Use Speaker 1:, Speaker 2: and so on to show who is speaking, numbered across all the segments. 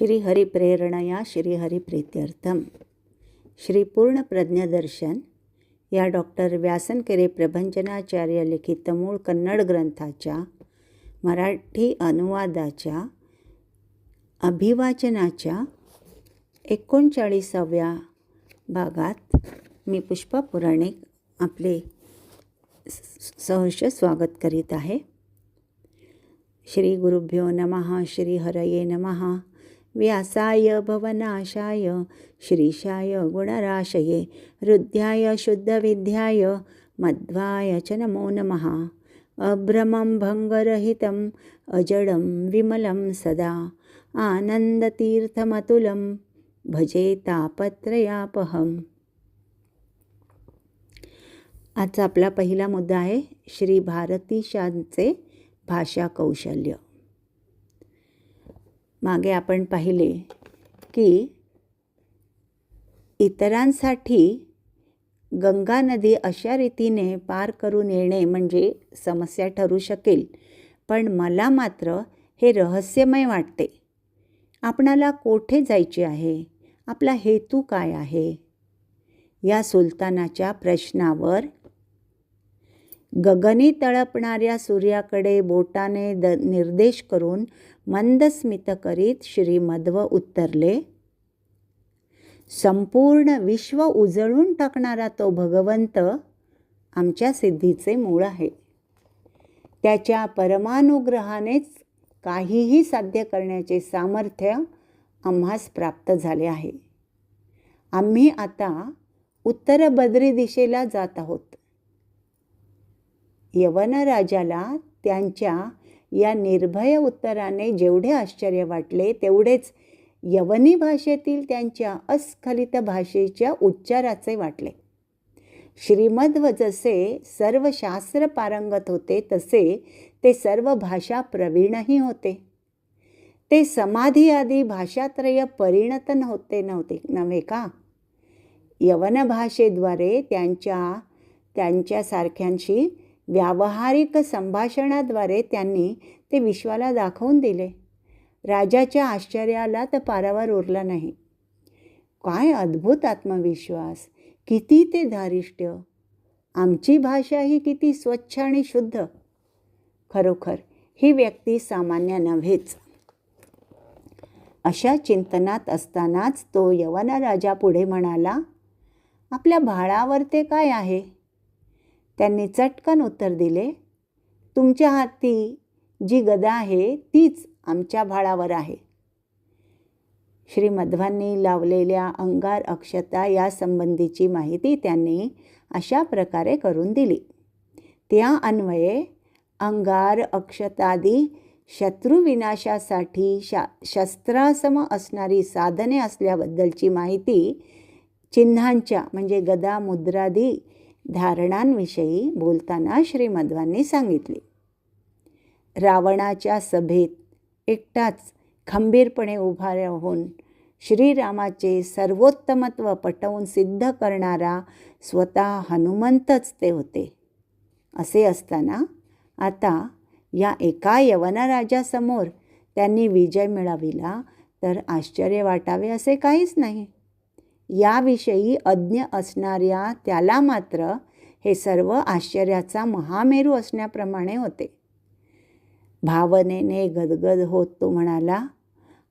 Speaker 1: श्रीहरिप्रेरणया श्रीहरिप्रीत्यर्थम. श्री पूर्ण प्रज्ञदर्शन या डॉक्टर व्यासनकेरे प्रभंजनाचार्य लिखित मूळ कन्नड ग्रंथाच्या मराठी अनुवादाच्या अभिवाचनाच्या एकोणचाळीसाव्या भागात मी पुष्पा पुराणिक आपले सहर्ष स्वागत करीत आहे. श्री गुरुभ्यो नमः श्री हरये नमः. व्यासाय भवनाशाय श्रीशाय गुणराशये हृद्याय शुद्धविद्याय मध्वाय च नमो नमः। अभ्रमं भङ्गरहितम् अजडं विमलं सदा। आनन्दतीर्थमतुलं भजे तापत्रयापहम्। आजचा आपला पहिला मुद्दा आहे श्री भारतीशांचे भाषा कौशल्य मागे आपण पाहिले की इतरांसाठी गंगा नदी अशा रीतीने पार करून येणे म्हणजे समस्या ठरू शकेल. पण मला मात्र हे रहस्यमय वाटते. आपणाला कोठे जायचे आहे? आपला हेतू काय आहे? या सुलतानाच्या प्रश्नावर गगनी तळपणाऱ्या सूर्याकडे बोटाने द निर्देश करून मंदस्मित करीत श्रीमध्व उत्तरले. संपूर्ण विश्व उजळून टाकणारा तो भगवंत आमच्या सिद्धीचे मूळ आहे. त्याच्या परमानुग्रहानेच काहीही साध्य करण्याचे सामर्थ्य आम्हास प्राप्त झाले आहे. आम्ही आता उत्तर बद्री दिशेला जात आहोत. यवनराजाला त्यांच्या या निर्भय उत्तराने जेवढे आश्चर्य वाटले तेवढेच यवनी भाषेतील त्यांच्या अस्खलित भाषेच्या उच्चाराचे वाटले. श्रीमध्व जसे सर्व शास्त्र पारंगत होते तसे ते सर्व भाषा प्रवीणही होते. ते समाधी आदी भाषात्रय परिणत नव्हते नव्हते नव्हे का? यवन भाषेद्वारे त्यांच्या त्यांच्यासारख्यांशी व्यावहारिक संभाषणाद्वारे त्यांनी ते विश्वाला दाखवून दिले. राजाच्या आश्चर्याला तर पारावर उरला नाही. काय अद्भुत आत्मविश्वास! किती ते धारिष्ट्य! आमची भाषा ही किती स्वच्छ आणि शुद्ध! खरोखर ही व्यक्ती सामान्य नव्हेच. अशा चिंतनात असतानाच तो यवना राजा पुढे म्हणाला आपल्या भाळावर ते काय आहे? त्यांनी चटकन उत्तर दिले तुमच्या हाती जी गदा आहे तीच आमच्या भाळावर आहे. श्री मध्वांनी लावलेल्या अंगार अक्षता यासंबंधीची माहिती त्यांनी अशा प्रकारे करून दिली. त्या अन्वये अंगार अक्षतादी शत्रुविनाशासाठी शा शस्त्रासम असणारी साधने असल्याबद्दलची माहिती चिन्हांच्या म्हणजे गदा मुद्रादी धारणांविषयी बोलताना श्रीमध्वांनी सांगितले. रावणाच्या सभेत एकटाच खंबीरपणे उभा राहून श्रीरामाचे सर्वोत्तमत्व पटवून सिद्ध करणारा स्वतः हनुमंतच ते होते. असे असताना आता या एका यवनराजासमोर त्यांनी विजय मिळविला तर आश्चर्य वाटावे असे काहीच नाही. याविषयी अज्ञ असणाऱ्या त्याला मात्र हे सर्व आश्चर्याचा महामेरू असण्याप्रमाणे होते. भावनेने गदगद होत तो म्हणाला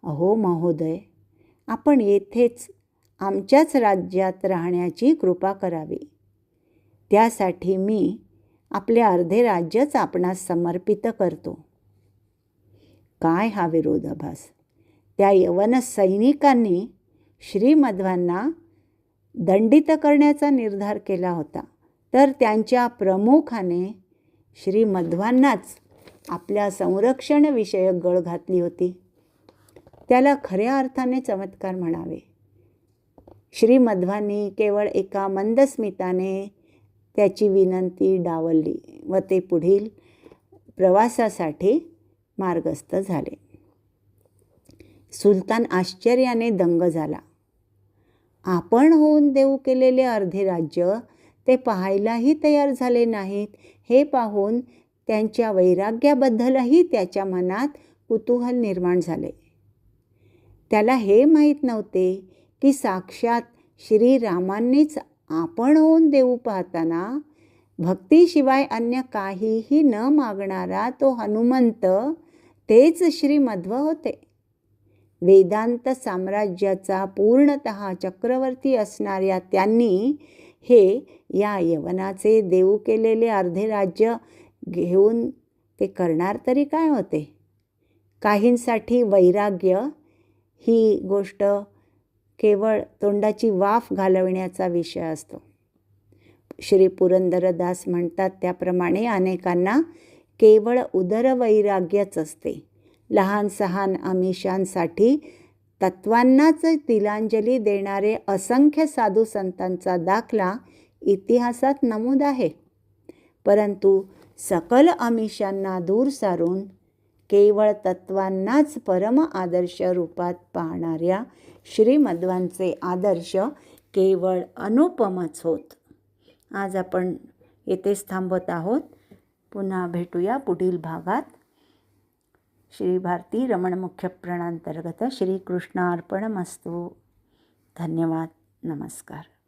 Speaker 1: अहो महोदय आपण येथेच आमच्याच राज्यात राहण्याची कृपा करावी. त्यासाठी मी आपले अर्धे राज्यच आपणास समर्पित करतो. काय हा विरोधाभास? त्या यवन सैनिकांनी श्रीमध्वांना दंडित करण्याचा निर्धार केला होता. तर त्यांच्या प्रमुखाने श्रीमध्वांनाच आपल्या संरक्षणविषयक गळ घातली होती. त्याला खऱ्या अर्थाने चमत्कार म्हणावे. श्रीमध्वांनी केवळ एका मंदस्मिताने त्याची विनंती डावलली व ते पुढील प्रवासासाठी मार्गस्थ झाले. सुलतान आश्चर्याने दंग झाला. आपण होऊन देऊ केलेले अर्धे राज्य ते पाहायलाही तयार झाले नाहीत. हे पाहून त्यांच्या वैराग्याबद्दलही त्याच्या मनात कुतूहल निर्माण झाले. त्याला हे माहीत नव्हते की साक्षात श्रीरामांनीच आपण होऊन देऊ पाहताना भक्तीशिवाय अन्य काहीही न मागणारा तो हनुमंत तेच श्रीमध्व होते. वेदांत साम्राज्याचा पूर्णत चक्रवर्ती असणाऱ्या त्यांनी हे या यवनाचे देऊ केलेले अर्धे राज्य घेऊन ते करणार तरी काय होते? काहींसाठी वैराग्य ही गोष्ट केवळ तोंडाची वाफ घालवण्याचा विषय असतो. श्री पुरंदरदास म्हणतात त्याप्रमाणे अनेकांना केवळ उदरवैराग्यच असते. लहान सहान आमिषांसाठी तत्वांनाच तिलांजली देणारे असंख्य साधू संतांचा दाखला इतिहासात नमूद आहे. परंतु सकल आमिषांना दूर सारून केवळ तत्वांनाच परम आदर्श रूपात पाहणाऱ्या श्रीमध्वांचे आदर्श केवळ अनुपमच होत. आज आपण येथेच थांबत आहोत. पुन्हा भेटूया पुढील भागात. श्रीभारती रमण मुख्य श्रीकृष्णार्पणमस्तू धन्यवाद. नमस्कार.